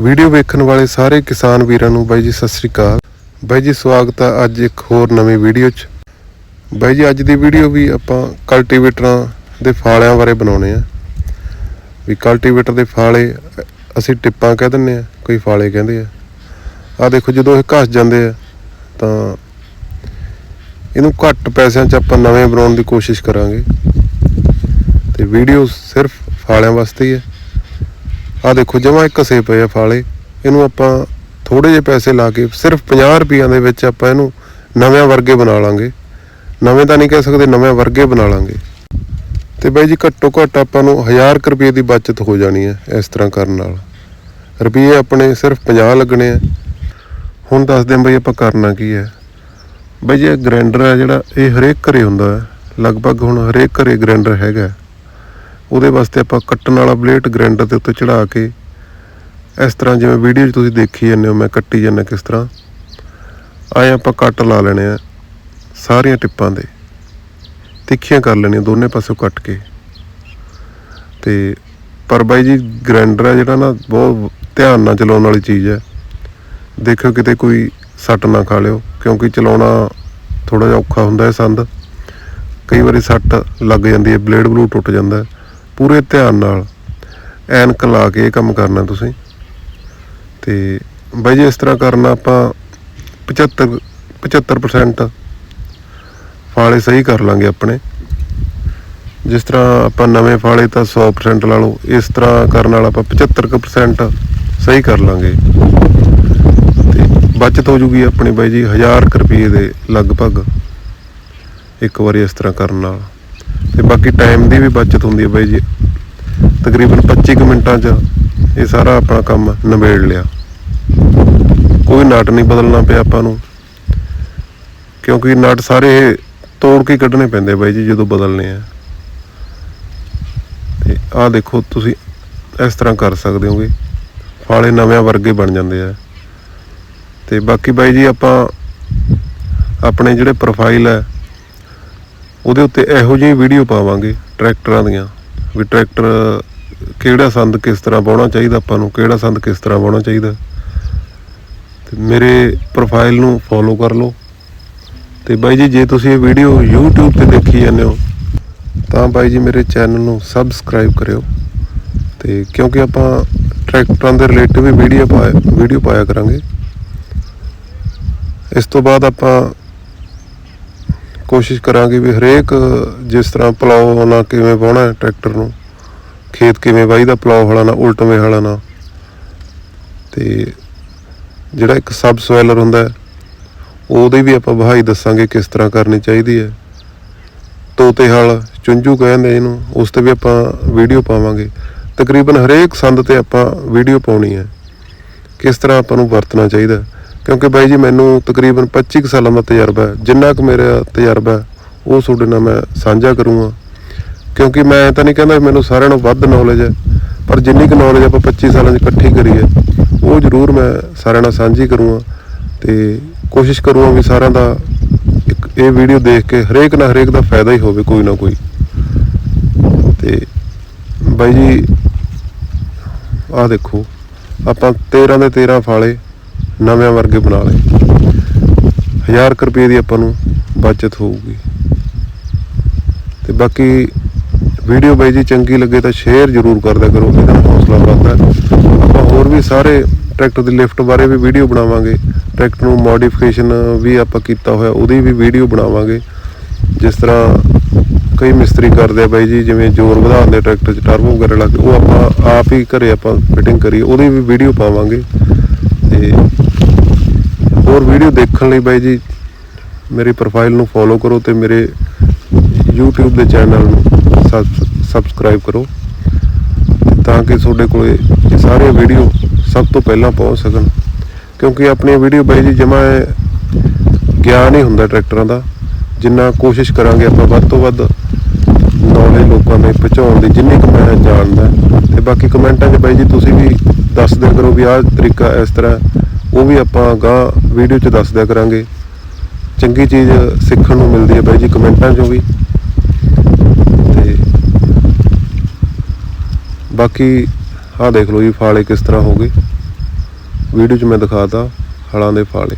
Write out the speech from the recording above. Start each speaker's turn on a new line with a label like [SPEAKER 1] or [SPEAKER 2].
[SPEAKER 1] Video ਵੇਖਣ ਵਾਲੇ ਸਾਰੇ ਕਿਸਾਨ ਵੀਰਾਂ ਨੂੰ ਬਾਈ ਜੀ, ਸਤਿ ਸ੍ਰੀ ਅਕਾਲ। ਬਾਈ ਜੀ, ਸਵਾਗਤ ਹੈ ਅੱਜ ਇੱਕ ਹੋਰ ਨਵੀਂ ਵੀਡੀਓ 'ਚ। ਬਾਈ ਜੀ, ਅੱਜ ਦੀ ਵੀਡੀਓ ਵੀ ਆਪਾਂ ਕਲਟੀਵੇਟਰਾਂ ਦੇ ਫਾਲਿਆਂ ਬਾਰੇ ਬਣਾਉਣੇ ਆ। ਵੀ ਕਲਟੀਵੇਟਰ ਦੇ ਫਾਲੇ ਅਸੀਂ ਟਿੱਪਾਂ ਕਹਿ ਦਿੰਨੇ ਆ, ਕੋਈ ਫਾਲੇ ਕਹਿੰਦੇ ਆ। ਆ ਦੇਖੋ, ਜਦੋਂ ਇਹ ਘਸ ਜਾਂਦੇ ਆ, ਤਾਂ ਇਹਨੂੰ ਘੱਟ ਪੈਸਿਆਂ 'ਚ ਆਪਾਂ ਨਵੇਂ ਬਣਾਉਣ ਦੀ ਕੋਸ਼ਿਸ਼ ਕਰਾਂਗੇ। ਤੇ ਵੀਡੀਓ ਸਿਰਫ ਫਾਲਿਆਂ ਵਾਸਤੇ ਹੀ ਹੈ ਆ ਦੇਖੋ, ਜਮਾ ਇੱਕ ਘਸੇ ਪਏ ਆ ਫਾਲੇ। ਇਹਨੂੰ ਆਪਾਂ ਥੋੜੇ ਜਿਹੇ ਪੈਸੇ ਲਾ ਕੇ ਸਿਰਫ 50 ਰੁਪਈਆਂ ਦੇ ਵਿੱਚ ਆਪਾਂ ਇਹਨੂੰ ਨਵੇਂ ਵਰਗੇ ਬਣਾ ਲਾਂਗੇ। ਨਵੇਂ ਤਾਂ ਨਹੀਂ ਕਹਿ ਸਕਦੇ ਨਵੇਂ ਵਰਗੇ ਬਣਾ ਲਾਂਗੇ। ਤੇ ਬਾਈ ਜੀ, ਘੱਟੋ ਘੱਟ ਆਪਾਂ ਨੂੰ 1000 ਕੁ ਰੁਪਏ ਦੀ ਬਚਤ ਹੋ ਜਾਣੀ ਹੈ ਇਸ ਤਰ੍ਹਾਂ ਕਰਨ ਨਾਲ। ਰੁਪਏ ਆਪਣੇ ਸਿਰਫ 50 ਲੱਗਣੇ ਆ। ਹੁਣ ਦੱਸਦੇ ਹਾਂ ਬਾਈ ਆਪਾਂ ਕਰਨਾ ਕੀ ਹੈ। ਬਾਈ ਜੀ, ਇਹ ਗ੍ਰਾਈਂਡਰ ਆ ਜਿਹੜਾ, ਇਹ ਹਰੇਕ ਘਰੇ ਹੁੰਦਾ ਹੈ। ਲਗਭਗ ਹੁਣ ਹਰੇਕ ਘਰੇ ਗ੍ਰਾਈਂਡਰ ਹੈਗਾ ਉਹਦੇ ਵਾਸਤੇ ਆਪਾਂ ਕੱਟਣ ਵਾਲਾ ਬਲੇਡ ਗ੍ਰਾਈਂਡਰ ਦੇ ਉੱਤੇ ਚੜਾ ਕੇ ਇਸ ਤਰ੍ਹਾਂ ਜਿਵੇਂ ਵੀਡੀਓ 'ਚ ਤੁਸੀਂ ਦੇਖੀ ਜਾਂਦੇ ਹੋ ਮੈਂ ਕੱਟੀ ਜਾਂਦਾ ਕਿਸ ਤਰ੍ਹਾਂ ਆਏ ਆਪਾਂ ਕੱਟ ਲਾ ਲੈਣੇ ਆ ਸਾਰੀਆਂ ਟਿੱਪਾਂ ਦੇ, ਤਿੱਖੀਆਂ ਕਰ ਲੈਣੀਆਂ ਦੋਨੇ ਪਾਸੋਂ ਕੱਟ ਕੇ। ਤੇ ਪਰ ਬਾਈ ਜੀ ਗ੍ਰਾਈਂਡਰ ਹੈ ਜਿਹੜਾ ਨਾ ਬਹੁਤ ਧਿਆਨ ਨਾਲ ਚਲਾਉਣ ਵਾਲੀ ਚੀਜ਼ ਹੈ ਦੇਖਿਓ ਕਿਤੇ ਕੋਈ ਸੱਟ ਨਾ ਖਾ ਲਿਓ, ਕਿਉਂਕਿ ਚਲਾਉਣਾ ਥੋੜਾ ਜਿਹਾ ਔਖਾ ਹੁੰਦਾ ਹੈ ਸੰਦ। ਕਈ ਵਾਰੀ ਸੱਟ ਲੱਗ ਜਾਂਦੀ ਹੈ, ਬਲੇਡ ਬਲੂ ਟੁੱਟ ਜਾਂਦਾ। ਹੈ ਪੂਰੇ ਧਿਆਨ ਨਾਲ ਐਨਕ ਲਾ ਕੇ ਇਹ ਕੰਮ ਕਰਨਾ ਤੁਸੀਂ। ਤੇ ਬਾਈ ਜੀ, ਇਸ ਤਰ੍ਹਾਂ ਕਰਨਾ ਆਪਾਂ 75 75% ਫਾਲੇ ਸਹੀ ਕਰ ਲਾਂਗੇ ਆਪਣੇ। ਜਿਸ ਤਰ੍ਹਾਂ ਆਪਾਂ ਨਵੇਂ ਫਾਲੇ ਤਾਂ 100% ਲਾ ਲਓ, ਇਸ ਤਰ੍ਹਾਂ ਕਰਨ ਨਾਲ ਆਪਾਂ 75% ਸਹੀ ਕਰ ਲਾਂਗੇ। ਤੇ ਬਚਤ ਹੋ ਜੂਗੀ ਆਪਣੀ ਬਾਈ ਜੀ 1000 ਕੁ ਰੁਪਏ ਦੇ ਲਗਭਗ ਇੱਕ ਵਾਰੀ ਇਸ ਤਰ੍ਹਾਂ ਕਰਨ ਨਾਲ। ਤੇ ਬਾਕੀ ਟਾਈਮ ਦੀ ਵੀ ਬਚਤ ਹੁੰਦੀ ਹੈ ਬਾਈ ਜੀ। ਤਕਰੀਬਨ 25 ਕੁ ਮਿੰਟਾਂ 'ਚ ਇਹ ਸਾਰਾ ਆਪਣਾ ਕੰਮ ਨਿਬੇੜ ਲਿਆ। ਕੋਈ ਨਟ ਨਹੀਂ ਬਦਲਣਾ ਪਿਆ ਆਪਾਂ ਨੂੰ। ਕਿਉਂਕਿ ਨਟ ਸਾਰੇ ਤੋੜ ਕੇ ਕੱਢਣੇ ਪੈਂਦੇ ਬਾਈ ਜੀ, ਜਦੋਂ ਬਦਲਨੇ ਆ। ਤੇ ਆਹ ਦੇਖੋ ਤੁਸੀਂ ਇਸ ਤਰ੍ਹਾਂ ਕਰ ਸਕਦੇ ਹੋਗੇ। ਫਾਲੇ ਨਵੇਂ ਵਰਗੇ ਬਣ ਜਾਂਦੇ ਆ। ਤੇ ਬਾਕੀ ਬਾਈ ਜੀ ਆਪਾਂ ਆਪਣੇ ਜਿਹੜੇ ਪ੍ਰੋਫਾਈਲ ਹੈ ਉਹਦੇ ਉੱਤੇ ਇਹੋ ਜਿਹੀ ਵੀਡੀਓ ਪਾਵਾਂਗੇ ਟਰੈਕਟਰਾਂ ਦੀਆਂ, ਵੀ ਟਰੈਕਟਰ ਕਿਹੜਾ ਸੰਦ ਕਿਸ ਤਰ੍ਹਾਂ ਵਾਹੁਣਾ ਚਾਹੀਦਾ ਆਪਾਂ ਨੂੰ, ਕਿਹੜਾ ਸੰਦ ਕਿਸ ਤਰ੍ਹਾਂ ਵਾਹੁਣਾ ਚਾਹੀਦਾ। ਤੇ ਮੇਰੇ ਪ੍ਰੋਫਾਈਲ ਨੂੰ ਫੋਲੋ ਕਰ ਲਓ। ਤੇ ਬਾਈ ਜੀ, ਜੇ ਤੁਸੀਂ ਇਹ ਵੀਡੀਓ YouTube ਤੇ ਦੇਖੀ ਜਾਂਦੇ ਹੋ, ਤਾਂ ਬਾਈ ਜੀ ਮੇਰੇ ਚੈਨਲ ਨੂੰ ਸਬਸਕ੍ਰਾਈਬ ਕਰਿਓ। ਤੇ ਕਿਉਂਕਿ ਆਪਾਂ ਟਰੈਕਟਰਾਂ ਦੇ ਰਿਲੇਟਿਵ ਵੀ ਵੀਡੀਓ ਪਾਇਆ ਵੀਡੀਓ ਪਾਇਆ ਕਰਾਂਗੇ। ਇਸ ਤੋਂ ਬਾਅਦ ਆਪਾਂ ਕੋਸ਼ਿਸ਼ ਕਰਾਂਗੇ ਵੀ ਹਰੇਕ ਜਿਸ ਤਰ੍ਹਾਂ ਪਲਾਉ ਨਾਲ ਕਿਵੇਂ ਵਾਹੁਣਾ ਟਰੈਕਟਰ ਨੂੰ, ਖੇਤ ਕਿਵੇਂ ਵਾਹੀਦਾ ਪਲਾਉ ਵਾਲਾ ਨਾਲ ਉਲਟਵੇਂ ਵਾਲਾ ਨਾਲ ਤੇ ਜਿਹੜਾ ਇੱਕ ਸਬ ਸੋਇਲਰ ਹੁੰਦਾ ਹੈ, ਉਹਦੀ ਵੀ ਆਪਾਂ ਵਹਾਈ ਦੱਸਾਂਗੇ ਕਿਸ ਤਰ੍ਹਾਂ ਕਰਨੀ ਚਾਹੀਦੀ ਹੈ। ਤੋਤੇ ਹਲ ਚੁੰਝੂ ਕਹਿੰਦੇ ਇਹਨੂੰ, ਉਸ ਤੇ ਵੀ ਆਪਾਂ ਵੀਡੀਓ ਪਾਵਾਂਗੇ। ਤਕਰੀਬਨ ਹਰੇਕ ਸੰਦ ਤੇ ਆਪਾਂ ਵੀਡੀਓ ਪਾਉਣੀ ਹੈ। ਕਿਸ ਤਰ੍ਹਾਂ ਆਪਾਂ ਨੂੰ ਵਰਤਣਾ ਚਾਹੀਦਾ ਕਿਉਂਕਿ ਬਾਈ ਜੀ ਮੈਨੂੰ ਤਕਰੀਬਨ 25 ਕੁ ਸਾਲਾਂ ਦਾ ਤਜਰਬਾ ਹੈ। ਜਿੰਨਾ ਕੁ ਮੇਰਾ ਤਜਰਬਾ ਉਹ ਤੁਹਾਡੇ ਨਾਲ ਮੈਂ ਸਾਂਝਾ ਕਰੂੰਗਾ। ਕਿਉਂਕਿ ਮੈਂ ਤਾਂ ਨਹੀਂ ਕਹਿੰਦਾ ਮੈਨੂੰ ਸਾਰਿਆਂ ਨੂੰ ਵੱਧ ਨੌਲੇਜ ਹੈ, ਪਰ ਜਿੰਨੀ ਕੁ ਨੌਲੇਜ ਆਪਾਂ 25 ਸਾਲਾਂ 'ਚ ਇਕੱਠੀ ਕਰੀ ਹੈ ਉਹ ਜ਼ਰੂਰ ਮੈਂ ਸਾਰਿਆਂ ਨਾਲ ਸਾਂਝੀ ਕਰੂੰਗਾ। ਤੇ ਕੋਸ਼ਿਸ਼ ਕਰੂੰਗਾ ਵੀ ਸਾਰਿਆਂ ਦਾ ਇੱਕ ਇਹ ਵੀਡੀਓ ਦੇਖ ਕੇ ਹਰੇਕ ਨਾ ਹਰੇਕ ਦਾ ਫਾਇਦਾ ਹੀ ਹੋਵੇ ਕੋਈ ਨਾ ਕੋਈ। ਤੇ ਬਾਈ ਜੀ, ਆਹ ਦੇਖੋ, ਆਪਾਂ 13 ਦੇ 13 ਫਾਲੇ ਨਵੇਂ ਵਰਗੇ ਬਣਾ ਲਏ। 1000 ਕੁ ਰੁਪਏ ਦੀ ਆਪਾਂ ਨੂੰ ਬਚਤ ਹੋਊਗੀ। ਤੇ ਬਾਕੀ ਵੀਡੀਓ ਬਾਈ ਜੀ ਚੰਗੀ ਲੱਗੇ ਤਾਂ ਸ਼ੇਅਰ ਜ਼ਰੂਰ ਕਰਦਾ ਕਰੋ, ਇਹਦਾ ਹੌਸਲਾ ਵੱਧਦਾ ਆਪਾਂ ਹੋਰ ਵੀ ਸਾਰੇ ਟਰੈਕਟਰ ਦੀ ਲਿਫਟ ਬਾਰੇ ਵੀ ਵੀਡੀਓ ਬਣਾਵਾਂਗੇ। ਟਰੈਕਟਰ ਨੂੰ ਮੋਡੀਫਿਕੇਸ਼ਨ ਵੀ ਆਪਾਂ ਕੀਤਾ ਹੋਇਆ, ਉਹਦੀ ਵੀ ਵੀਡੀਓ ਬਣਾਵਾਂਗੇ। ਜਿਸ ਤਰ੍ਹਾਂ ਕਈ ਮਿਸਤਰੀ ਕਰਦੇ ਆ ਬਾਈ ਜੀ, ਜਿਵੇਂ ਜ਼ੋਰ ਵਧਾਉਂਦੇ ਟਰੈਕਟਰ 'ਚ ਟਰਬੋ ਵਗੈਰਾ ਲਾ ਕੇ, ਉਹ ਆਪਾਂ ਆਪ ਹੀ ਘਰੇ ਆਪਾਂ ਫਿਟਿੰਗ ਕਰੀਏ, ਉਹਦੀ ਵੀ ਵੀਡੀਓ ਪਾਵਾਂਗੇ। ਤੇ ਹੋਰ ਵੀਡੀਓ ਦੇਖਣ ਲਈ ਬਾਈ ਜੀ, ਮੇਰੀ ਪ੍ਰੋਫਾਈਲ ਨੂੰ ਫੋਲੋ ਕਰੋ ਤੇ ਮੇਰੇ YouTube ਦੇ ਚੈਨਲ ਨੂੰ ਸਬਸਕ੍ਰਾਈਬ ਕਰੋ। ਤਾਂ ਕਿ ਤੁਹਾਡੇ ਕੋਲੇ ਇਹ ਸਾਰੇ ਵੀਡੀਓ ਸਭ ਤੋਂ ਪਹਿਲਾਂ ਪਹੁੰਚ ਸਕਣ। ਕਿਉਂਕਿ ਆਪਣੀ ਵੀਡੀਓ ਬਾਈ ਜੀ, ਜਮਾ ਗਿਆਨ ਹੀ ਹੁੰਦਾ ਟਰੈਕਟਰਾਂ ਦਾ। ਜਿੰਨਾ ਕੋਸ਼ਿਸ਼ ਕਰਾਂਗੇ ਆਪਾਂ ਵੱਧ ਤੋਂ ਵੱਧ ਨੌਲੇਜ ਲੋਕਾਂ ਦੇ ਪਹੁੰਚਾਉਣ ਦੀ, ਜਿੰਨੀ ਕੁ ਮੈਂ ਜਾਣਦਾ। ਤੇ ਬਾਕੀ ਕਮੈਂਟਾਂ 'ਚ ਬਾਈ ਜੀ, ਤੁਸੀਂ ਵੀ ਦੱਸ ਦਿਆ ਕਰੋ ਵੀ ਆਹ ਤਰੀਕਾ ਇਸ ਤਰ੍ਹਾਂ ਉਹ ਵੀ ਆਪਾਂ ਗਾਂ ਵੀਡੀਓ 'ਚ ਦੱਸ ਦਿਆ ਕਰਾਂਗੇ। ਚੰਗੀ ਚੀਜ਼ ਸਿੱਖਣ ਨੂੰ ਮਿਲਦੀ ਹੈ ਬਾਈ ਜੀ ਕਮੈਂਟਾਂ 'ਚੋਂ ਵੀ। ਤੇ ਬਾਕੀ ਆਹ ਦੇਖ ਲਓ ਜੀ ਫਾਲੇ ਕਿਸ ਤਰ੍ਹਾਂ ਹੋ ਗਏ। ਵੀਡੀਓ 'ਚ ਮੈਂ ਦਿਖਾਤਾ ਹਲਾਂ ਦੇ ਫਾਲੇ।